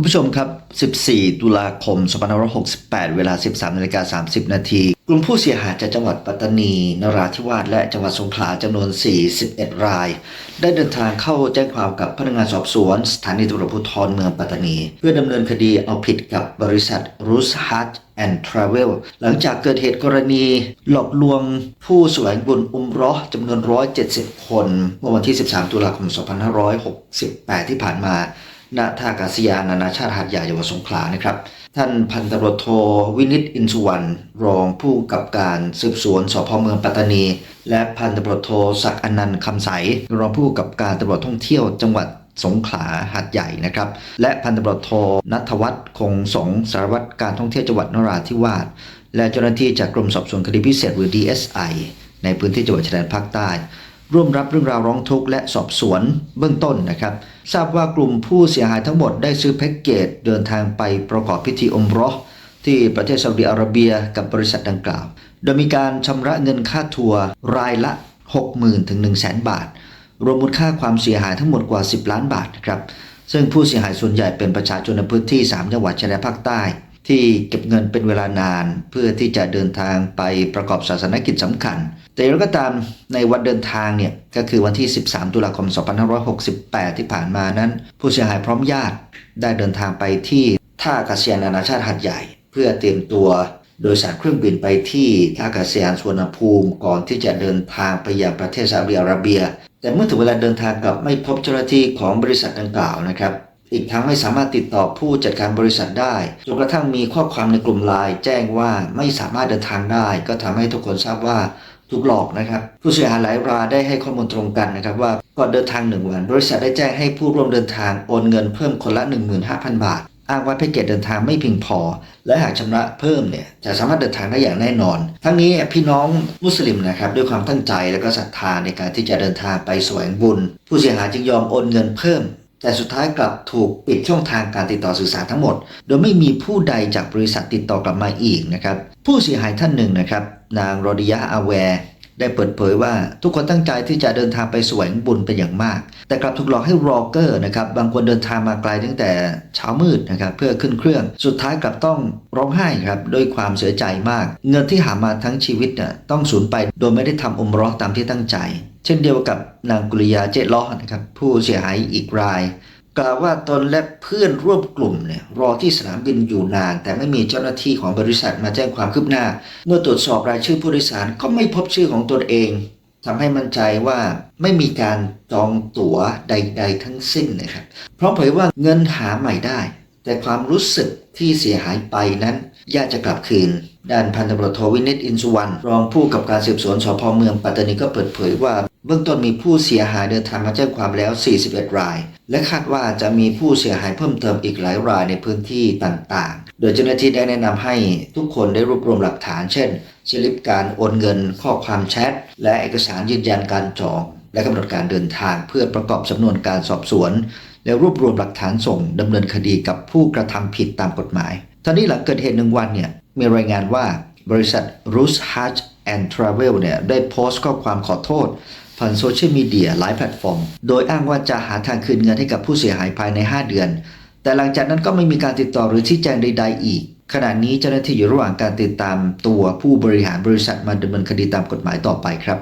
คุณผู้ชมครับ 14 ตุลาคม 2568 เวลา 13นาฬิกา30 นาที กลุ่มผู้เสียหายจากจังหวัดปัตตานี นราธิวาส และจังหวัดสงขลาจำนวน 41 ราย ได้เดินทางเข้าแจ้งความกับพนักงานสอบสวน สถานีตำรวจภูธรเมืองปัตตานี เพื่อดำเนินคดีเอาผิดกับบริษัท r u s h a t and Travel หลังจากเกิดเหตุกรณีหลอกลวงผู้แสวงบุญอุมราะห์จำนวน 170 คนเมื่อวันที่ 13 ตุลาคม 2568 ที่ผ่านมา ณท่าอากาศยานนานาชาติหาดใหญ่จังหวัดสงขลานะครับ ท่านพันตำรวจโทวินิตอินสุวรรณรองผู้กำกับการสืบสวนสพเมืองปัตตานี และพันตำรวจโทศักดิ์อนันต์คำใสรองผู้กำกับการตำรวจท่องเที่ยวจังหวัดสงขลาหาดใหญ่นะครับ และพันตำรวจโทนัทวัฒน์คงสงสารวัตรการท่องเที่ยวจังหวัดนราธิวาสและเจ้าหน้าที่จากกรมสอบสวนคดีพิเศษหรือ DSI ในพื้นที่จังหวัดชายแดนภาคใต้ ร่วมรับเรื่องราวร้องทุกข์และสอบสวนเบื้องต้นนะครับ ทราบว่ากลุ่มผู้เสียหายทั้งหมดได้ซื้อแพ็กเกจเดินทางไปประกอบพิธีอมราะห์ที่ประเทศซาอุดิอาระเบียกับบริษัทดังกล่าว โดยมีการชำระเงินค่าทัวร์รายละ 60,000ถึง1 0 0 0 0 0 บาท รวมมูลค่าความเสียหายทั้งหมดกว่า 10 ล้านบาทนะครับซึ่งผู้เสียหายส่วนใหญ่เป็นประชาชนในพื้นที่ 3 จังหวัดชายแดนภาคใต้ ที่เก็บเงินเป็นเวลานาน เพื่อที่จะเดินทางไปประกอบศาสนกิจสำคัญ แต่อย่างไรก็ตามในวันเดินทางเนี่ยก็คือวันที่ 13 ตุลาคม 2568 ที่ผ่านมานั้น ผู้เสียหายพร้อมญาติได้เดินทางไปที่ท่าอากาศยานนานาชาติหาดใหญ่ เพื่อเตรียมตัวโดยสารเครื่องบินไปที่ท่าอากาศยานสุวรรณภูมิก่อนที่จะเดินทางไปยังประเทศซาอุดิอาระเบีย แต่เมื่อถึงเวลาเดินทางกลับไม่พบเจ้าหน้าที่ของบริษัทดังกล่าวนะครับ อีกทั้งไม่สามารถติดต่อผู้จัดการบริษัทได้จนกระทั่งมีข้อความในกลุ่มไลน์แจ้งว่าไม่สามารถเดินทางได้ ก็ทำให้ทุกคนทราบว่าถูกหลอกนะครับ ผู้เสียหายหลายรายได้ให้ข้อมูลตรงกันนะครับ ว่าก่อนเดินทางหนึ่งวัน บริษัทได้แจ้งให้ผู้ร่วมเดินทางโอนเงินเพิ่มคนละ 15,000 บาท อ้างว่าแพ็กเกจเดินทางไม่เพียงพอ และหากชำระเพิ่มเนี่ยจะสามารถเดินทางได้อย่างแน่นอน ทั้งนี้พี่น้องมุสลิมนะครับด้วยความตั้งใจและก็ศรัทธาในการที่จะเดินทางไปแสวงบุญ ผู้เสียหายจึงยอมโอนเงินเพิ่ม แต่สุดท้ายกลับถูกปิดช่องทางการติดต่อสื่อสารทั้งหมด โดยไม่มีผู้ใดจากบริษัทติดต่อกลับมาอีกนะครับ ผู้เสียหายท่านหนึ่งนะครับ นางรดิยะอาแวร์ ได้เปิดเผยว่าทุกคนตั้งใจที่จะเดินทางไปแสวงบุญเป็นอย่างมาก แต่กลับถูกหลอกให้รอเกอร์นะครับบางคนเดินทางมาไกลตั้งแต่เช้ามืดนะครับเพื่อขึ้นเครื่อง สุดท้ายกลับต้องร้องไห้ครับด้วยความเสียใจมาก เงินที่หามาทั้งชีวิตน่ะต้องสูญไปโดยไม่ได้ทำอมเรอตามที่ตั้งใจ เช่นเดียวกับนางกุลยาเจล้อนะครับผู้เสียหายอีกราย กล่าวว่าตนและเพื่อนร่วมกลุ่มเนี่ยรอที่สนามบินอยู่นาน แต่ไม่มีเจ้าหน้าที่ของบริษัทมาแจ้งความคืบหน้า เมื่อตรวจสอบรายชื่อผู้โดยสารก็ไม่พบชื่อของตนเองทำให้มั่นใจว่าไม่มีการจองตั๋วใด ๆ ทั้งสิ้นนะครับเพราะเผยว่าเงินหาใหม่ได้ แต่ความรู้สึกที่เสียหายไปนั้นยากจะกลับคืนด้านพันตำรวจโทวินิตอินสุวรรณรองผู้กับการสืบสวนสพเมืองปัตตานีก็เปิดเผยว่า เบื้องต้นมีผู้เสียหายเดินทางมาแจ้งความแล้ว 41 ราย และคาดว่าจะมีผู้เสียหายเพิ่มเติมอีกหลายรายในพื้นที่ต่างๆ โดยเจ้าหน้าที่ได้แนะนำให้ทุกคนได้รวบรวมหลักฐาน เช่น สลิปการโอนเงิน ข้อความแชท และเอกสารยืนยันการจอง และกำหนดการเดินทางเพื่อประกอบสำนวนการสอบสวน และรวบรวมหลักฐานส่งดำเนินคดีกับผู้กระทำผิดตามกฎหมายท่านี้หลังเกิดเหตุหนึ่งวันเนี่ยมีรายงานว่าบริษัท r u s h a t and Travel เนี่ยได้โพสต์ข้อความขอโทษ ผ่านโซเชียลมีเดียหลายแพลตฟอร์ม โดยอ้างว่าจะหาทางคืนเงินให้กับผู้เสียหายภายใน 5 เดือน แต่หลังจากนั้นก็ไม่มีการติดต่อหรือชี้แจงใดๆอีก ขณะนี้เจ้าหน้าที่อยู่ระหว่างการติดตามตัวผู้บริหารบริษัทมาดำเนินคดีตามกฎหมายต่อไปครับ